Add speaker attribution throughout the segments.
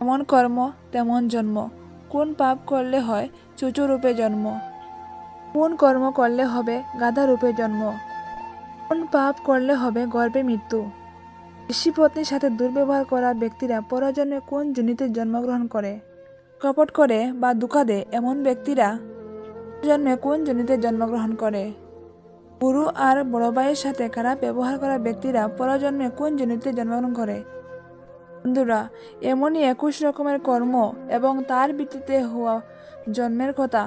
Speaker 1: এমন কর্ম, তেমন জন্ম। কোন পাপ করলে হয় চুচু রূপে জন্ম। কোন কর্ম করলে হবে গাধা রূপে জন্ম। কোন পাপ করলে হবে, গর্ভে মৃত্যু। ঋষি পত্নীর সাথে দুর্ব্যবহার করা ব্যক্তিরা পরজন্মে কোন জনিতে জন্মগ্রহণ করে? কপট করে বা দুঃখা দেয় এমন ব্যক্তিরা জন্মে কোন জনিতে জন্মগ্রহণ করে? গুরু আর বড় ভাইয়ের সাথে খারাপ ব্যবহার করা ব্যক্তিরা পরজন্মে কোন জনিতে জন্মগ্রহণ করে? বন্ধুরা, এমনই একুশ রকমের কর্ম এবং তার ভিত্তিতে হওয়া জন্মের কথা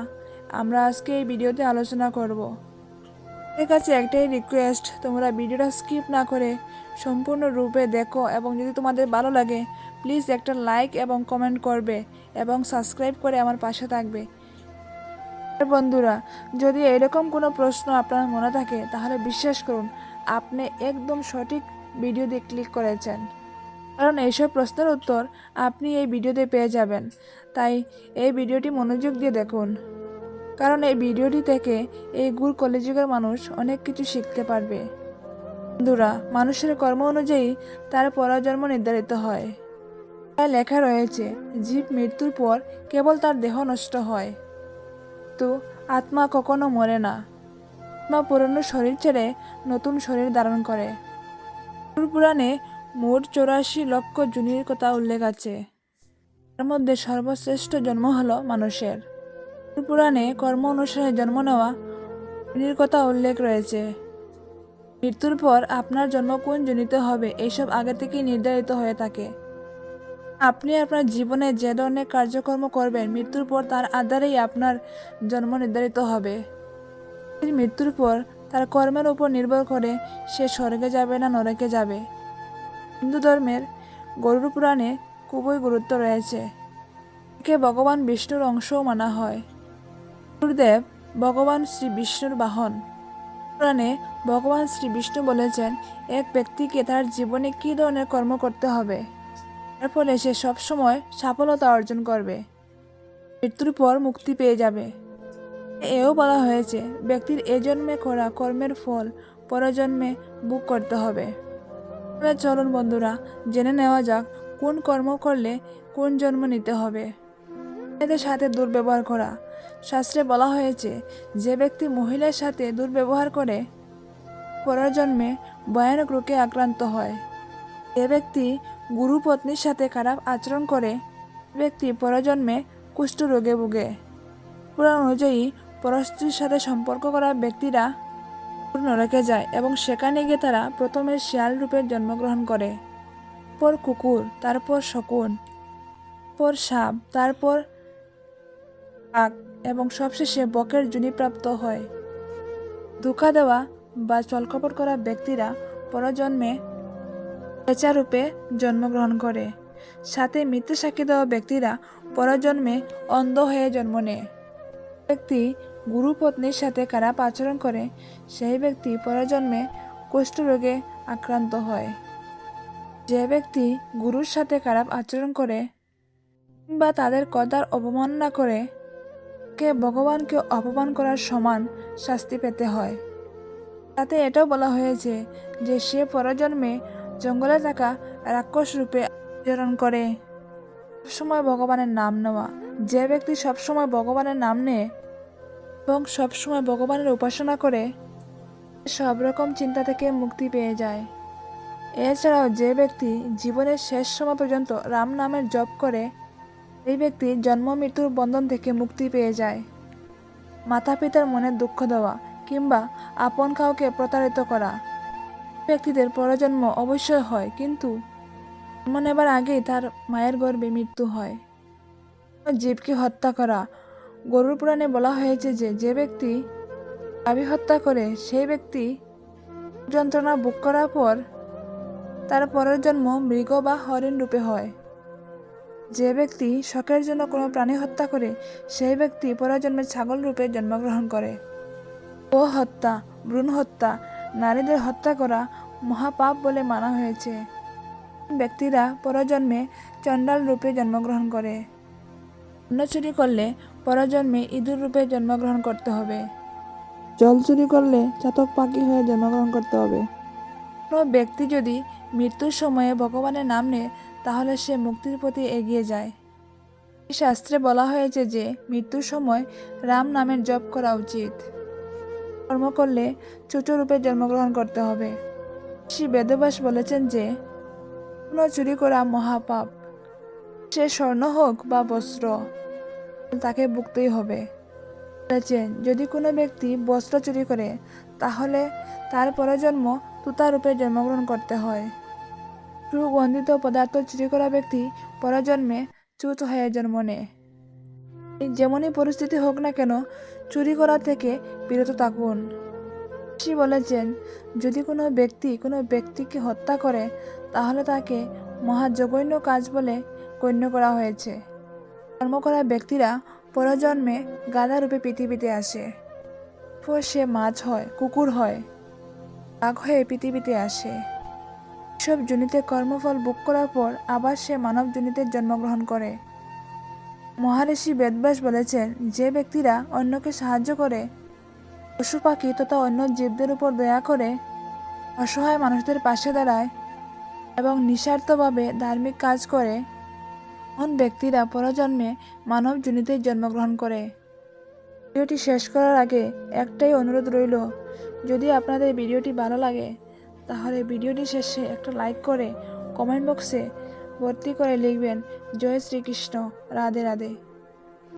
Speaker 1: আমরা আজকে এই ভিডিওতে আলোচনা করব। এর কাছে একটাই রিকোয়েস্ট তোমরা ভিডিওটা স্কিপ না করে সম্পূর্ণ রূপে দেখো এবং যদি তোমাদের ভালো লাগে প্লিজ একটা লাইক এবং কমেন্ট করবে এবং সাবস্ক্রাইব করে আমার পাশে থাকবে। বন্ধুরা, যদি এরকম কোনো প্রশ্ন আপনার মনে থাকে, তাহলে বিশ্বাস করুন, আপনি একদম সঠিক ভিডিওতে ক্লিক করেছেন। কারণ এইসব প্রশ্নের উত্তর আপনি এই ভিডিওতে পেয়ে যাবেন। তাই এই ভিডিওটি মনোযোগ দিয়ে দেখুন। কারণ এই ভিডিওটি থেকে এই গুড় কলেযুগের মানুষ অনেক কিছু শিখতে পারবে। বন্ধুরা, মানুষের কর্ম অনুযায়ী তার পরজন্ম নির্ধারিত হয়। তাই লেখা রয়েছে, জীব মৃত্যুর পর কেবল তার দেহ নষ্ট হয়। তো আত্মা কখনো মরে না। আত্মা পুরনো শরীর ছেড়ে নতুন শরীর ধারণ করে। পুরাণে মোট চৌরাশি লক্ষ জুনির কথা উল্লেখ আছে। তার মধ্যে সর্বশ্রেষ্ঠ জন্ম হল মানুষের। পুরাণে কর্ম অনুসারে জন্ম নেওয়া জুনির কথা উল্লেখ রয়েছে। মৃত্যুর পর আপনার জন্ম কোন জনিতে হবে এইসব আগে থেকেই নির্ধারিত হয়ে থাকে। আপনি আপনার জীবনে যে ধরনের কার্যকর্ম করবেন, মৃত্যুর পর তার আধারেই আপনার জন্ম নির্ধারিত হবে। মৃত্যুর পর তার কর্মের উপর নির্ভর করে, সে স্বর্গে যাবে না নরকে যাবে। হিন্দু ধর্মের গরুর পুরাণে খুবই গুরুত্ব রয়েছে। একে ভগবান বিষ্ণুর অংশও মানা হয়। গুরুদেব ভগবান শ্রী বিষ্ণুর বাহন। পুরাণে ভগবান শ্রী বিষ্ণু বলেছেন, এক ব্যক্তিকে তার জীবনে কী ধরনের কর্ম করতে হবে? এর ফলে সে সবসময় সফলতা অর্জন করবে। মৃত্যুর পর মুক্তি পেয়ে যাবে। এও বলা হয়েছে, ব্যক্তির এ জন্মে করা কর্মের ফল পরজন্মে বুক করতে হবে। তবে চলুন বন্ধুরা, জেনে নেওয়া যাক কোন কর্ম করলে কোন জন্ম নিতে হবে। এদের সাথে দুর্ব্যবহার করা। শাস্ত্রে বলা হয়েছে, যে ব্যক্তি মহিলার সাথে দুর্ব্যবহার করে, পরের জন্মে ভয়ানক রোগে আক্রান্ত হয়। যে ব্যক্তি গুরু পত্নীর সাথে খারাপ আচরণ করে ব্যক্তি পরজন্মে কুষ্ঠ রোগে ভুগে। পুরাণ অনুযায়ী পরস্ত্রীর সাথে সম্পর্ক করা ব্যক্তিরা নরকে যায় এবং সেখানে গিয়ে তারা প্রথমে শিয়াল রূপে জন্মগ্রহণ করে। পর কুকুর, তারপর শকুন, পর সাপ, তারপর কাক এবং সবশেষে বকের জুনিপ্রাপ্ত হয়। ধোকা দেওয়া বা চলকপট করা ব্যক্তিরা পরজন্মে রূপে জন্মগ্রহণ করে। সাথে মৃত্যু সাক্ষী দেওয়া ব্যক্তিরা পরজন্মে অন্ধ হয়ে জন্ম নেয়। ব্যক্তি গুরু পত্নীর সাথে খারাপ আচরণ করে সেই ব্যক্তি পরজন্মে কুষ্ঠরোগে আক্রান্ত হয়। যে ব্যক্তি গুরুর সাথে খারাপ আচরণ করে কিংবা তাদের কথার অবমাননা করে কে ভগবানকে অপমান করার সমান শাস্তি পেতে হয়। তাতে এটাও বলা হয়েছে যে সে পরজন্মে জঙ্গলে থাকা রাক্ষস রূপে আচরণ করে। সবসময় ভগবানের নাম নেওয়া। যে ব্যক্তি সবসময় ভগবানের নাম নেয় এবং সবসময় ভগবানের উপাসনা করে সব রকম চিন্তা থেকে মুক্তি পেয়ে যায়। এছাড়াও যে ব্যক্তি জীবনের শেষ সময় পর্যন্ত রাম নামের জপ করে, এই ব্যক্তি জন্ম, মৃত্যুর বন্ধন থেকে মুক্তি পেয়ে যায়। মাতা পিতার মনে দুঃখ দেওয়া কিংবা আপন কাউকে প্রতারিত করা ব্যক্তিদের পরজন্ম অবশ্যই হয়, কিন্তু জন্ম নেবার আগেই তার মায়ের গর্ভে মৃত্যু হয়। জীবকে হত্যা করা গরুর পুরাণে বলা হয়েছে যে যে ব্যক্তি গাভী হত্যা করে, সেই ব্যক্তি যন্ত্রণা ভোগ করার পর তার পরের জন্ম মৃগ বা হরিণ রূপে হয়। যে ব্যক্তি শখের জন্য কোনো প্রাণী হত্যা করে, সেই ব্যক্তি পরজন্মে ছাগল রূপে জন্মগ্রহণ করে। ও হত্যা, ভ্রূণ হত্যা, নারীদের হত্যা করা মহাপাপ বলে মানা হয়েছে। ব্যক্তিরা পরজন্মে চণ্ডাল রূপে জন্মগ্রহণ করে। অন্য চুরি করলে পরজন্মে ইঁদুর রূপে জন্মগ্রহণ করতে হবে। জল চুরি করলে চাতক পাখি হয়ে জন্মগ্রহণ করতে হবে। কোনো ব্যক্তি যদি মৃত্যুর সময়ে ভগবানের নাম নেয় তাহলে সে মুক্তির প্রতি এগিয়ে যায়। শাস্ত্রে বলা হয়েছে যে মৃত্যুর সময় রাম নামের জপ করা উচিত। কর্ম করলে চুচুরূপে জন্মগ্রহণ করতে হবে। শ্রী বেদব্যাস বলেছেন যে কোনো চুরি করা মহাপাপ। সে স্বর্ণ হোক বা বস্ত্র তাকে ভুগতেই হবে। বলেছেন যদি কোনো ব্যক্তি বস্ত্র চুরি করে, তাহলে তার পরজন্ম তুতারূপে জন্মগ্রহণ করতে হয়। সুগন্ধিত পদার্থ চুরি করা ব্যক্তি পরজন্মে চুত হয়ে জন্ম নেয়। যেমনই পরিস্থিতি হোক না কেন, চুরি করা থেকে বিরত থাকুন। বলেছেন, যদি কোনো ব্যক্তি কোনো ব্যক্তিকে হত্যা করে, তাহলে তাকে মহাজঘন্য কাজ বলে গণ্য করা হয়েছে। কর্ম করা ব্যক্তিরা পরজন্মে গাধা রূপে পৃথিবীতে আসে। এরপর সে মাছ হয়, কুকুর হয়, বাঘ হয়ে পৃথিবীতে আসে। সব জনিতে কর্মফল ভোগ করার পর আবার সে মানব জনিতে জন্মগ্রহণ করে। মহারিষি বেদব্যাস বলেছেন, যে ব্যক্তিরা অন্যকে সাহায্য করে, পশু পাখি তথা অন্য জীবদের উপর দয়া করে অসহায় মানুষদের পাশে দাঁড়ায় এবং নিঃস্বার্থভাবে ধার্মিক কাজ করে এমন ব্যক্তিরা পরজন্মে মানব জনিতে জন্মগ্রহণ করে। ভিডিওটি শেষ করার আগে একটাই অনুরোধ রইল, যদি আপনাদের ভিডিওটি ভালো লাগে, তাহলে ভিডিওটি শেষে একটা লাইক করে কমেন্ট বক্সে ভর্তি করে লিখবেন, জয় শ্রীকৃষ্ণ, রাধে রাধে।